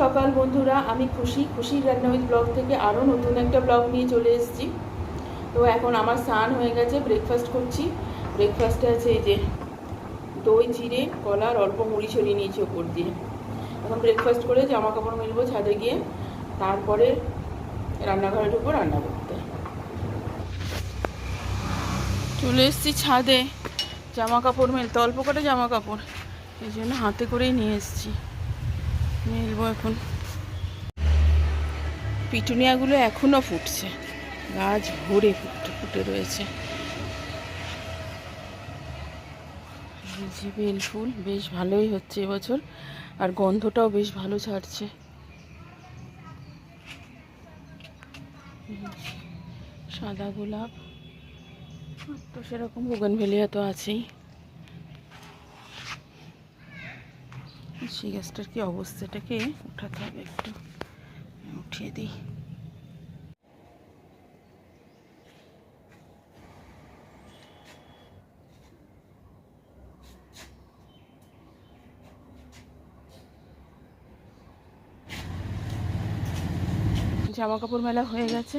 সকাল, বন্ধুরা। আমি খুশি। খুশির রান্না উইথ ব্লগ থেকে আরও নতুন একটা ব্লগ নিয়ে চলে এসেছি। তো এখন আমার স্নান হয়ে গেছে ব্রেকফাস্ট করছি। ব্রেকফাস্টে আছে এই যে দই, জিরে কলার অল্প মুড়ি ছড়িয়ে নিয়েছি ওপর দিয়ে। এখন ব্রেকফাস্ট করে জামা কাপড় মেলবো ছাদে গিয়ে। তারপরে রান্নাঘরে ঢুকবো, রান্না করতে। চলে এসেছি ছাদে। জামা কাপড় মেলতে। অল্প করে জামা কাপড় এই জন্য হাতে করেই নিয়ে এসেছি। মেলবো এখন। পিটুনিয়াগুলো এখনও ফুটছে। গাছ ভরে ফুটে ফুটে রয়েছে। বেল ফুল, বেশ ভালোই হচ্ছে এবছর। আর গন্ধটাও বেশ ভালো ছাড়ছে। সাদা গোলাপ, তো সেরকম বুগনভেলিয়া তো আছেই। সেই গাছটার কি অবস্থাটাকে উঠাতে হবে একটু। উঠিয়ে দিই। জামা কাপড় মেলা হয়ে গেছে।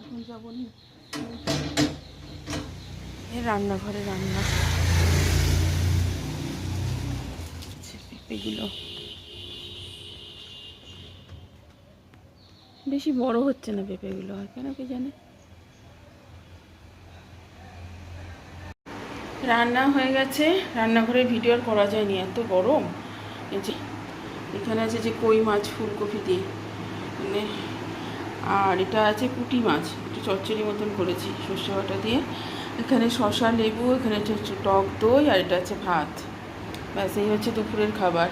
এখন যাব নি। রান্নাঘরে রান্না। পেঁপেগুলো বেশি বড় হচ্ছে না পেঁপেগুলো আর কেন কে জানে? রান্না হয়ে গেছে রান্নাঘরে ভিডিও আর করা যায়নি এত গরম। এই যে এখানে আছে যে কই মাছ ফুলকপি দিয়ে। মানে আর এটা আছে পুঁটি মাছ একটু চচ্চড়ি মতন করেছি সর্ষে বাটা দিয়ে। এখানে শশা লেবু এখানে হচ্ছে টক দই আর এটা আছে ভাত। ব্যাস, এই হচ্ছে দুপুরের খাবার।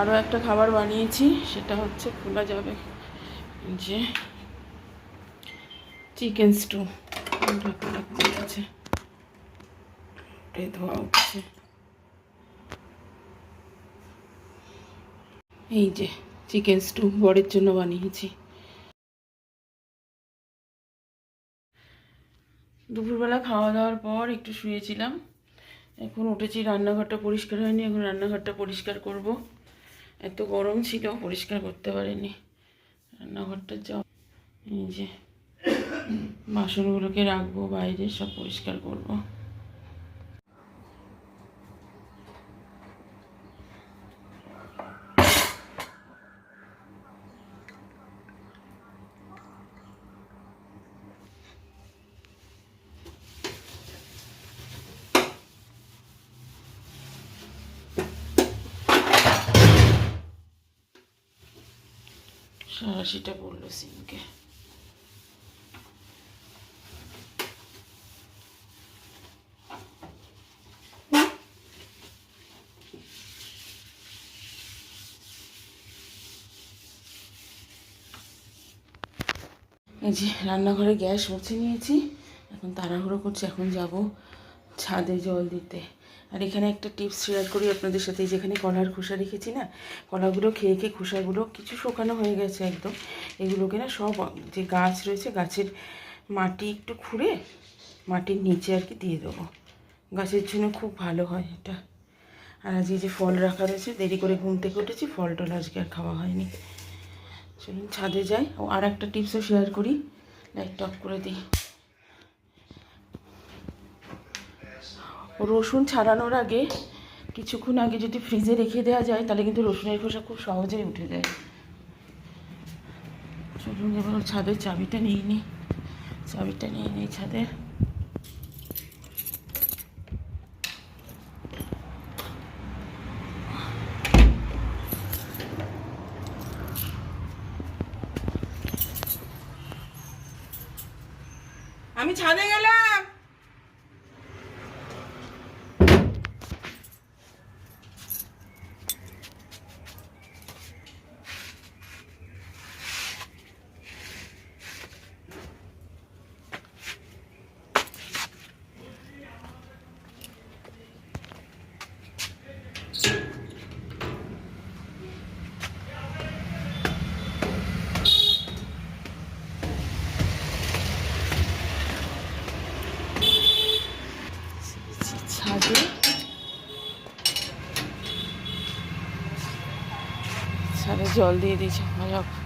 আরও একটা খাবার বানিয়েছি, সেটা হচ্ছে খোলা যাবে যে চিকেন স্টু আছে। ধোয়া উঠছে এই যে চিকেন স্টু বরের জন্য বানিয়েছি। দুপুরবেলা খাওয়া দাওয়ার পর একটু শুয়েছিলাম। এখন উঠেছি, রান্নাঘরটা পরিষ্কার হয়নি, এখন রান্নাঘরটা পরিষ্কার করব। এত গরম ছিল, পরিষ্কার করতে পারিনি। রান্নাঘরটা যা, এই যে বাসনগুলোকে রাখব, বাইরে সব পরিষ্কার করব। সারাশিটা বলল সিমকে এই যে রান্নাঘরে গ্যাস মুছে নিয়েছি, এখন তাড়াহুড়ো করছি, এখন যাব ছাদে জল দিতে। আর এখানে একটা টিপস শেয়ার করি আপনাদের সাথে যেখানে কলার খোসা রেখেছি না, কলাগুলো খেয়ে খেয়ে খোসাগুলো কিছু শোকানো হয়ে গেছে একদম। এগুলোকে না সব যে গাছ রয়েছে, গাছের মাটি একটু খুঁড়ে মাটির নিচে আর কি দিয়ে দেবো। গাছের জন্য খুব ভালো হয় এটা। আর আজকে যে ফল রাখা রয়েছে, দেরি করে ঘুম থেকে উঠেছি, ফল টল আজকে আর খাওয়া হয়নি। চলুন ছাদে যাই, ও আর একটা টিপসও শেয়ার করি লাইট অফ করে দিই। রসুন ছাড়ানোর আগে কিছুক্ষণ আগে যদি ফ্রিজে রেখে দেওয়া যায়, তাহলে কিন্তু রসুনের খোসা খুব সহজেই উঠে যায়। চলুন এবার ছাদের চাবিটা নিয়ে নিই চাবিটা নিয়ে নিই ছাদের আমি ছাদে গেলাম! ছাদে? ছাদে জল দিয়ে দিয়েছে সকাল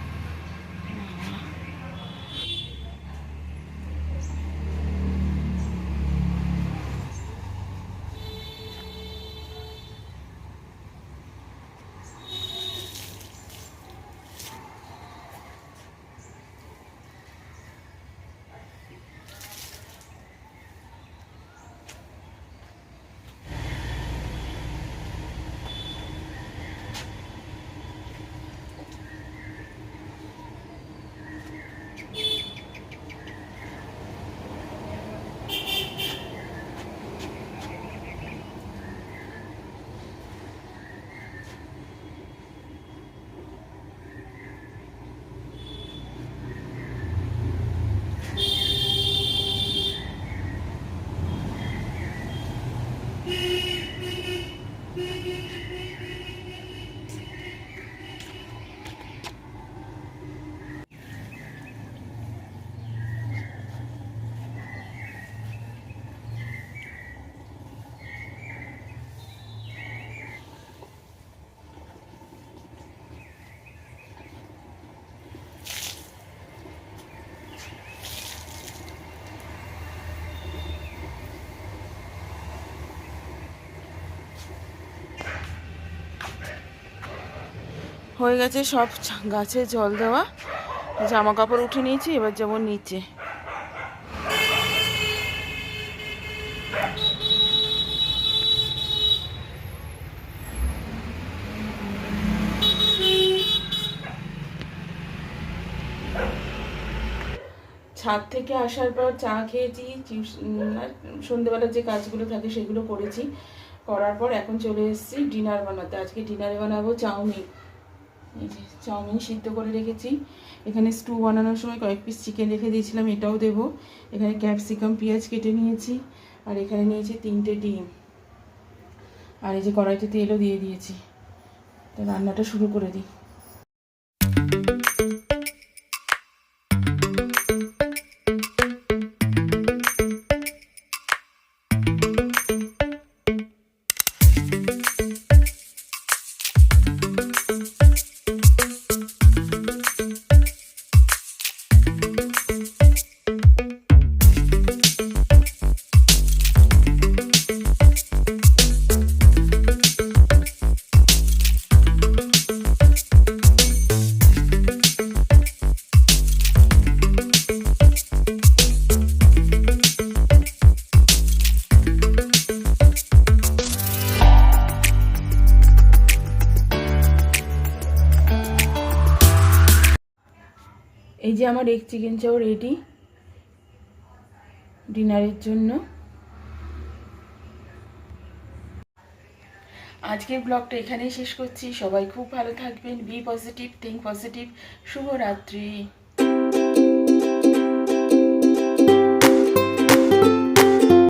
হয়ে গেছে সব গাছে জল দেওয়া। জামা কাপড় উঠে নিয়েছি, এবার যেমন নিচে। ছাদ থেকে আসার পর চা খেয়েছি সন্ধেবেলার যে কাজগুলো থাকে সেগুলো করেছি। করার পর এখন চলে এসেছি ডিনার বানাতে। আজকে ডিনারে বানাবো চাউমিন। এই যে চাউমিন সিদ্ধ করে রেখেছি। এখানে স্টু বানানোর সময় কয়েক পিস চিকেন রেখে দিয়েছিলাম, এটাও দেবো। এখানে ক্যাপসিকাম পেঁয়াজ কেটে নিয়েছি আর এখানে নিয়েছি তিনটে ডিম। আর এই যে কড়াইতে তেলও দিয়ে দিয়েছি। তো রান্নাটা শুরু করে দিই। যে আমার এগ চিকেন চাও রেডি ডিনারের জন্য। আজকের ব্লগটা এখানেই শেষ করছি। সবাই খুব ভালো থাকবেন। বি পজিটিভ থিঙ্ক পজিটিভ শুভরাত্রি।